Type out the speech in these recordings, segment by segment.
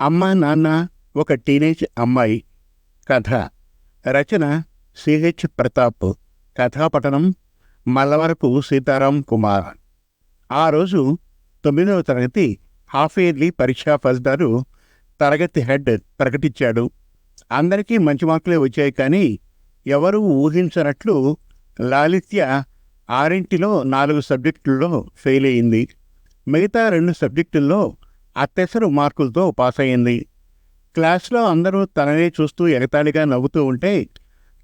అమ్మ నాన్న ఒక టీనేజ్ అమ్మాయి. కథ. రచన సిహెచ్ ప్రతాప్. కథాపఠనం మల్లవరపు సీతారాం కుమార్. ఆ రోజు తొమ్మిదవ తరగతి హాఫ్ ఇయర్లీ పరీక్షా ఫలితాలు తరగతి హెడ్ ప్రకటించాడు. అందరికీ మంచి మార్కులే వచ్చాయి కానీ ఎవరూ ఊహించనట్లు లాలిత్య ఆరింటిలో నాలుగు సబ్జెక్టుల్లో ఫెయిల్ అయింది. మిగతా రెండు సబ్జెక్టుల్లో అత్తెసరు మార్కులతో పాస్ అయింది క్లాస్లో అందరూ తననే చూస్తూ ఎగతాళిగా నవ్వుతూ ఉంటే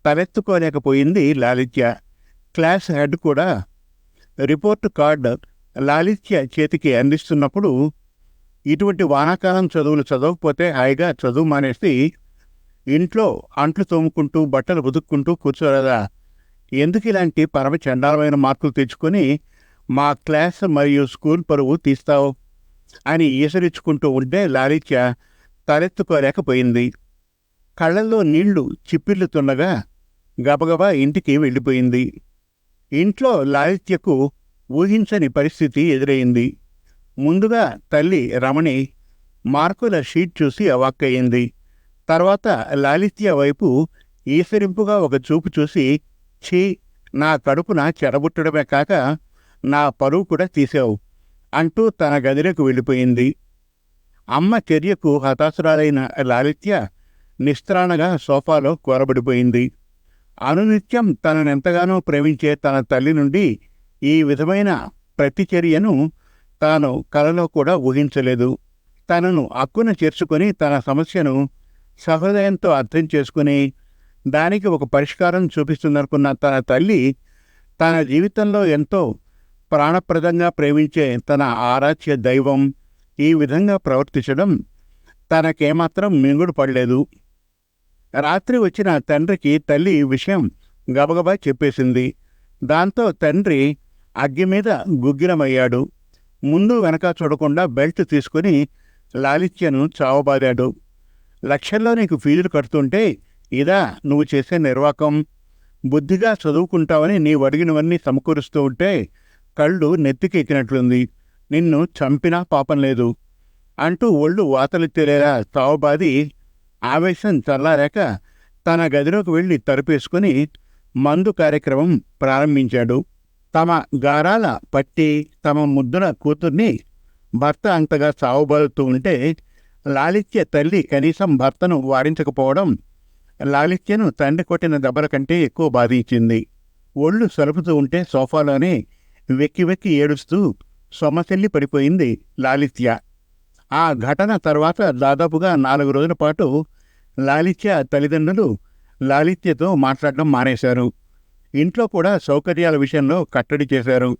తలెత్తుకోలేకపోయింది లాలిత్య. క్లాస్ హెడ్ కూడా రిపోర్ట్ కార్డ్ లాలిత్య చేతికి అందిస్తున్నప్పుడు ఇటువంటి వానాకాలం చదువులు చదవకపోతే హాయిగా చదువు మానేసి ఇంట్లో అంట్లు తోముకుంటూ బట్టలు ఉతుక్కుంటూ కూర్చోలేదా? ఎందుకు ఇలాంటి పరమ చండాలమైన మార్కులు తెచ్చుకొని మా క్లాస్ మరియు స్కూల్ పరువు తీస్తావు? అని ఈసరించుకుంటూ ఉంటే లాలిత్య తలెత్తుకోలేకపోయింది. కళ్ళల్లో నీళ్ళు చిప్పిల్లుతుండగా గబగబా ఇంటికి వెళ్ళిపోయింది. ఇంట్లో లాలిత్యకు ఊహించని పరిస్థితి ఎదురైంది. ముందుగా తల్లి రమణి మార్కుల షీట్ చూసి అవాక్కయింది తర్వాత లాలిత్య వైపు ఈసరింపుగా ఒక చూపు చూసి ఛీ నా కడుపున చెడబుట్టడమే కాక నా పరువు కూడా తీసావు. అంటూ తన గదిలోకి వెళ్ళిపోయింది. అమ్మ చర్యకు హతాశురాలైన లాలిత్య నిస్త్రాణగా సోఫాలో కూరబడిపోయింది. అనునిత్యం తననెంతగానో ప్రేమించే తన తల్లి నుండి ఈ విధమైన ప్రతిచర్యను తాను కలలో కూడా ఊహించలేదు. తనను అక్కున చేర్చుకొని తన సమస్యను సహృదయంతో అర్థం చేసుకుని దానికి ఒక పరిష్కారం చూపిస్తుందనుకున్న తన తల్లి తన జీవితంలో ఎంతో ప్రాణప్రదంగా ప్రేమించే తన ఆరాధ్య దైవం ఈ విధంగా ప్రవర్తించడం తనకేమాత్రం మింగుడు పడలేదు. రాత్రి వచ్చిన తండ్రికి తల్లి ఈ విషయం గబగబా చెప్పేసింది. దాంతో తండ్రి అగ్గి మీద గుగ్గిరమయ్యాడు ముందు వెనక చూడకుండా బెల్ట్ తీసుకుని లాలిత్యను చావబాదాడు. లక్షల్లో నీకు ఫీజులు కడుతుంటే ఇదా నువ్వు చేసే నిర్వాకం. బుద్ధిగా చదువుకుంటావని నీవు అడిగినవన్నీ సమకూరుస్తూ ఉంటే కళ్ళు నెత్తికి ఎక్కినట్లుంది. నిన్ను చంపినా పాపం లేదు అంటూ ఒళ్ళు వాతలు తెరేలా తావబాది ఆవేశం చల్లారాక తన గదిలోకి వెళ్ళి తలుపేసుకుని మందు కార్యక్రమం ప్రారంభించాడు. తమ గారాల పట్టి తమ ముద్దున కూతుర్ని భర్త అంతగా సావుబాదుతూ ఉంటే లాలిత్య తల్లి కనీసం భర్తను వారించకపోవడం లాలిత్యను తండ్రి కొట్టిన దెబ్బల కంటే ఎక్కువ బాధించింది. ఒళ్ళు సలుపుతూ ఉంటే సోఫాలోనే వెక్కి వెక్కి ఏడుస్తూ సొమ్మసెల్లి పడిపోయింది లాలిత్య. ఆ ఘటన తర్వాత దాదాపుగా నాలుగు రోజుల పాటు లాలిత్య తల్లిదండ్రులు లాలిత్యతో మాట్లాడడం మానేశారు. ఇంట్లో కూడా సౌకర్యాల విషయంలో కట్టడి చేశారు.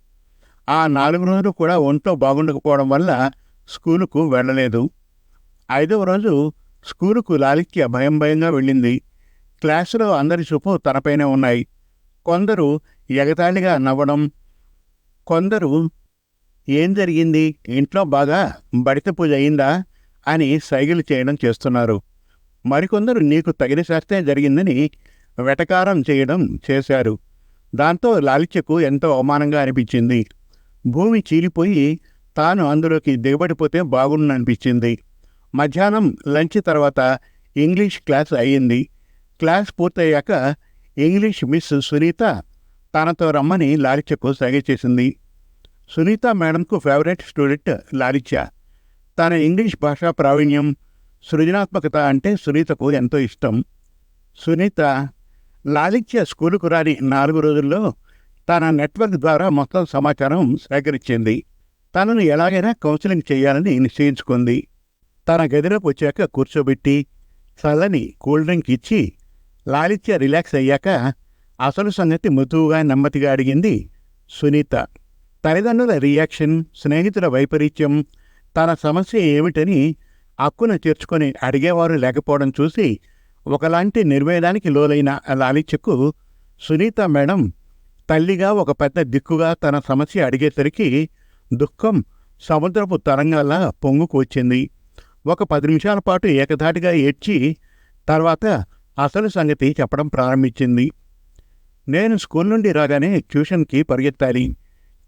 ఆ నాలుగు రోజులు కూడా ఒంట్లో బాగుండకపోవడం వల్ల స్కూలుకు వెళ్ళలేదు. ఐదవ రోజు స్కూలుకు లాలిత్య భయం భయంగా వెళ్ళింది. క్లాసులో అందరి చూపు తనపైనే ఉన్నాయి. కొందరు ఎగతాళిగా నవ్వడం కొందరు ఏం జరిగింది? ఇంట్లో బాగా బడిత పూజ అయిందా? అని సైగలు చేయడం చేస్తున్నారు. మరికొందరు నీకు తగిన శాస్త్రం జరిగిందని వెటకారం చేయడం చేశారు. దాంతో లాలిత్యకు ఎంతో అవమానంగా అనిపించింది. భూమి చీలిపోయి తాను అందులోకి దిగబడిపోతే బాగుండనిపించింది. మధ్యాహ్నం లంచ్ తర్వాత ఇంగ్లీష్ క్లాస్ అయ్యింది. క్లాస్ పూర్తయ్యాక ఇంగ్లీష్ మిస్ సునీత తనతో రమ్మని లాలిత్యకు సగ చేసింది. సునీత మేడంకు ఫేవరెట్ స్టూడెంట్ లాలిత్య. తన ఇంగ్లీష్ భాషా ప్రావీణ్యం సృజనాత్మకత అంటే సునీతకు ఎంతో ఇష్టం. సునీత లాలిత్య స్కూలుకు రాని నాలుగు రోజుల్లో తన నెట్వర్క్ ద్వారా మొత్తం సమాచారం సేకరించింది. తనను ఎలాగైనా కౌన్సిలింగ్ చేయాలని నిశ్చయించుకుంది. తన గదిలోకి వచ్చాక కూర్చోబెట్టి చల్లని కూల్ డ్రింక్ ఇచ్చి లాలిత్య రిలాక్స్ అయ్యాక అసలు సంగతి మృదువుగా నెమ్మదిగా అడిగింది సునీత. తల్లిదండ్రుల రియాక్షన్ స్నేహితుల వైపరీత్యం తన సమస్య ఏమిటని అక్కును చేర్చుకొని అడిగేవారు లేకపోవడం చూసి ఒకలాంటి నిర్వేదానికి లోలైన లాలిత్యకు సునీత మేడం తల్లిగా ఒక పెద్ద దిక్కుగా తన సమస్య అడిగేసరికి దుఃఖం సముద్రపు తరంగాల్లా పొంగుకు వచ్చింది. ఒక పది నిమిషాల పాటు ఏకధాటిగా ఏడ్చి తర్వాత అసలు సంగతి చెప్పడం ప్రారంభించింది. నేను స్కూల్ నుండి రాగానే ట్యూషన్కి పరిగెత్తాలి.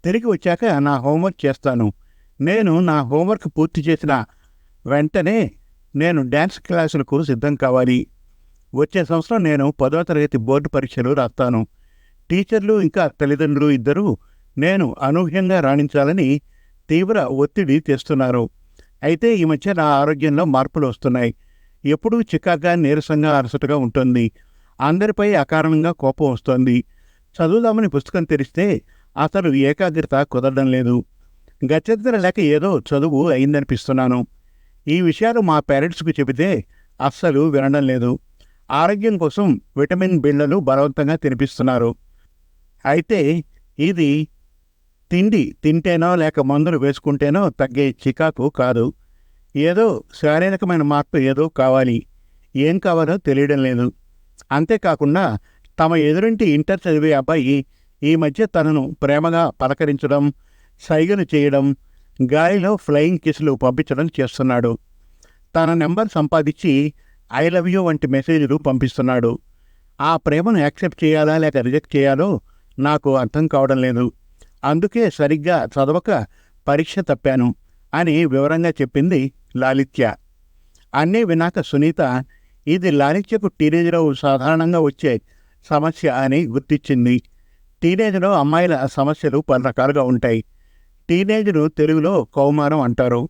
తిరిగి వచ్చాక నా హోంవర్క్ చేస్తాను. నేను నా హోంవర్క్ పూర్తి చేసిన వెంటనే నేను డ్యాన్స్ క్లాసులకు సిద్ధం కావాలి. వచ్చే సంవత్సరం నేను పదో తరగతి బోర్డు పరీక్షలు రాస్తాను. టీచర్లు ఇంకా తల్లిదండ్రులు ఇద్దరూ నేను అనూహ్యంగా రాణించాలని తీవ్ర ఒత్తిడి తెస్తున్నారు. అయితే ఈ మధ్య నా ఆరోగ్యంలో మార్పులు వస్తున్నాయి. ఎప్పుడూ చికాగ్గా నీరసంగా అలసటగా ఉంటుంది. అందరిపై అకారణంగా కోపం వస్తోంది. చదువుదామని పుస్తకం తెరిస్తే అసలు ఏకాగ్రత కుదరడం లేదు. గత్యంతర లేక ఏదో చదువు అయిందనిపిస్తున్నాను. ఈ విషయాలు మా పేరెంట్స్కు చెబితే అస్సలు వినడం లేదు. ఆరోగ్యం కోసం విటమిన్ బిళ్ళలు బలవంతంగా తినిపిస్తున్నారు. అయితే ఇది తిండి తింటేనో లేక మందులు వేసుకుంటేనో తగ్గే చికాకు కాదు. ఏదో శారీరకమైన మార్పు ఏదో కావాలి. ఏం కావాలో తెలియడం లేదు. అంతేకాకుండా తమ ఎదురింటి ఇంటర్ చదివే అబ్బాయి ఈ మధ్య తనను ప్రేమగా పలకరించడం సైగలు చేయడం గాలిలో ఫ్లయింగ్ కిస్లు పంపించడం చేస్తున్నాడు. తన నెంబర్ సంపాదించి ఐ లవ్ యూ వంటి మెసేజ్లు పంపిస్తున్నాడు. ఆ ప్రేమను యాక్సెప్ట్ చేయాలా లేక రిజెక్ట్ చేయాలో నాకు అర్థం కావడం లేదు. అందుకే సరిగ్గా చదవక పరీక్ష తప్పాను అని వివరంగా చెప్పింది లాలిత్య. అన్నీ వినాక సునీత ఇది లాలిత్యకు టీనేజ్లో సాధారణంగా వచ్చే సమస్య అని గుర్తించింది. టీనేజ్లో అమ్మాయిల సమస్యలు పలు రకాలుగా ఉంటాయి. టీనేజ్ను తెలుగులో కౌమారం అంటారు.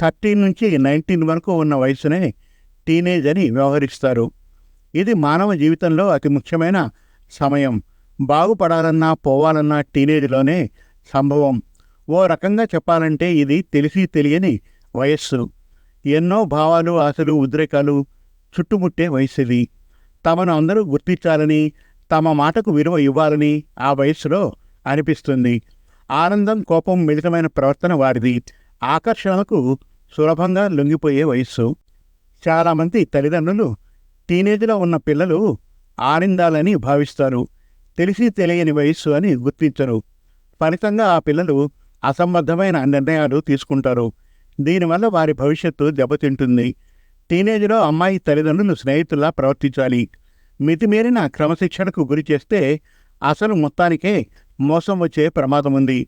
థర్టీన్ నుంచి నైన్టీన్ వరకు ఉన్న వయసునే టీనేజ్ అని వ్యవహరిస్తారు. ఇది మానవ జీవితంలో అతి ముఖ్యమైన సమయం. బాగుపడాలన్నా పోవాలన్నా టీనేజ్లోనే సంభవం. ఓ రకంగా చెప్పాలంటే ఇది తెలిసి తెలియని వయస్సు. ఎన్నో భావాలు ఆశలు ఉద్రేకాలు చుట్టుముట్టే వయసుది తమను అందరూ గుర్తించాలని తమ మాటకు విలువ ఇవ్వాలని ఆ వయస్సులో అనిపిస్తుంది. ఆనందం కోపం మిళితమైన ప్రవర్తన వారిది. ఆకర్షణలకు సులభంగా లొంగిపోయే వయస్సు. చాలామంది తల్లిదండ్రులు టీనేజ్లో ఉన్న పిల్లలు ఆనందాలని భావిస్తారు. తెలిసి తెలియని వయస్సు అని గుర్తించరు. ఫలితంగా ఆ పిల్లలు అసంబద్ధమైన నిర్ణయాలు తీసుకుంటారు. దీనివల్ల వారి భవిష్యత్తు దెబ్బతింటుంది. టీనేజ్లో అమ్మాయి తల్లిదండ్రులు స్నేహితుల్లా ప్రవర్తించాలి. మితిమీరిన క్రమశిక్షణకు గురి చేస్తే అసలు మొత్తానికే మోసం వచ్చే ప్రమాదం ఉంది.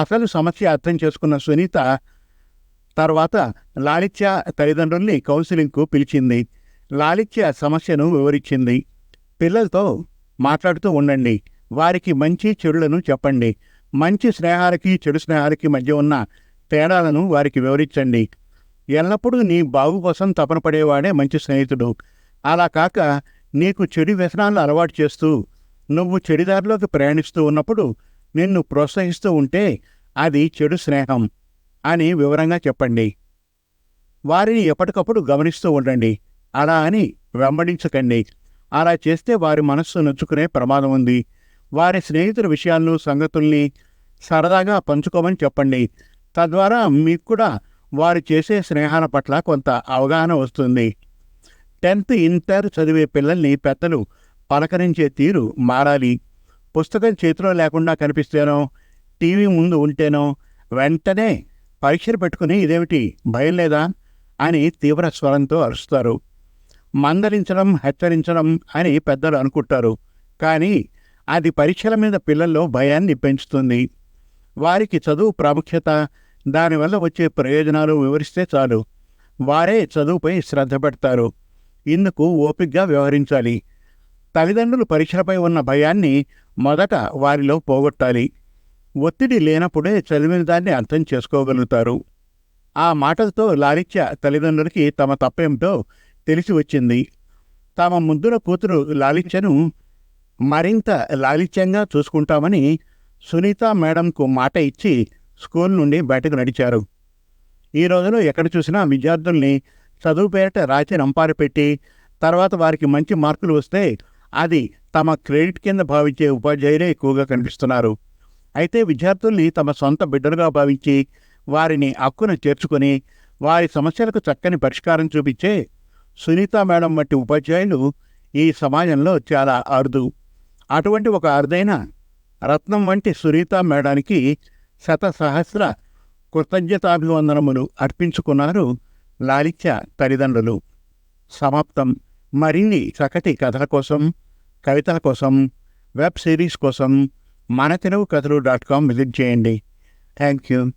అసలు సమస్య అర్థం చేసుకున్న సునీత తర్వాత లాలిత్య తల్లిదండ్రుల్ని కౌన్సిలింగ్కు పిలిచింది. లాలిత్య సమస్యను వివరించింది. పిల్లలతో మాట్లాడుతూ ఉండండి. వారికి మంచి చెడులను చెప్పండి. మంచి స్నేహాలకి చెడు స్నేహాలకి మధ్య ఉన్న తేడాలను వారికి వివరించండి. ఎల్లప్పుడూ నీ బాగు కోసం తపన పడేవాడే మంచి స్నేహితుడు. అలా కాక నీకు చెడు వ్యసనాలు అలవాటు చేస్తూ నువ్వు చెడిదారిలోకి ప్రయాణిస్తూ ఉన్నప్పుడు నిన్ను ప్రోత్సహిస్తూ ఉంటే అది చెడు స్నేహం అని వివరంగా చెప్పండి. వారిని ఎప్పటికప్పుడు గమనిస్తూ ఉండండి. అలా అని వెంబడించకండి. అలా చేస్తే వారి మనస్సు నొచ్చుకునే ప్రమాదం ఉంది. వారి స్నేహితుల విషయాలను సంగతుల్ని సరదాగా పంచుకోమని చెప్పండి. తద్వారా మీకు కూడా వారు చేసే స్నేహాల పట్ల కొంత అవగాహన వస్తుంది. టెన్త్ ఇంటర్ చదివే పిల్లల్ని పెద్దలు పలకరించే తీరు మారాలి. పుస్తకం చేతిలో లేకుండా కనిపిస్తేనో టీవీ ముందు ఉంటేనో వెంటనే పరీక్షలు పెట్టుకుని ఇదేమిటి భయం లేదా? అని తీవ్ర స్వరంతో అరుస్తారు. మందలించడం హెచ్చరించడం అని పెద్దలు అనుకుంటారు. కానీ అది పరీక్షల మీద పిల్లల్లో భయాన్ని పెంచుతుంది. వారికి చదువు ప్రాముఖ్యత దానివల్ల వచ్చే ప్రయోజనాలు వివరిస్తే చాలు. వారే చదువుపై శ్రద్ధ పెడతారు. ఇందుకు ఓపిగ్గా వ్యవహరించాలి. తల్లిదండ్రులు పరీక్షలపై ఉన్న భయాన్ని మొదట వారిలో పోగొట్టాలి. ఒత్తిడి లేనప్పుడే చదివిన దాన్ని అర్థం చేసుకోగలుగుతారు. ఆ మాటలతో లాలిత్య తల్లిదండ్రులకి తమ తప్పేమిటో తెలిసి వచ్చింది. తమ ముద్దుల కూతురు లాలిత్యను మరింత లాలిత్యంగా చూసుకుంటామని సునీత మేడంకు మాట ఇచ్చి స్కూల్ నుండి బయటకు నడిచారు. ఈ రోజులో ఎక్కడ చూసినా విద్యార్థుల్ని చదువు పేరిట రాచి రంపారు పెట్టి తర్వాత వారికి మంచి మార్కులు వస్తే అది తమ క్రెడిట్ కింద భావించే ఉపాధ్యాయులే ఎక్కువగా కనిపిస్తున్నారు. అయితే విద్యార్థుల్ని తమ సొంత బిడ్డలుగా భావించి వారిని హక్కున చేర్చుకొని వారి సమస్యలకు చక్కని పరిష్కారం చూపించే సునీత మేడం వంటి ఉపాధ్యాయులు ఈ సమాజంలో చాలా అరుదు. అటువంటి ఒక అరుదైన రత్నం వంటి సునీత మేడానికి శత సహస్ర కృతజ్ఞతాభివందనములు అర్పించుకున్నారు లాలిత్య తల్లిదండ్రులు. సమాప్తం. మరిన్ని చక్కటి కథల కోసం కవితల కోసం వెబ్ సిరీస్ కోసం మన తెలుగు కథలు డాట్ కామ్ విజిట్ చేయండి. Thank you.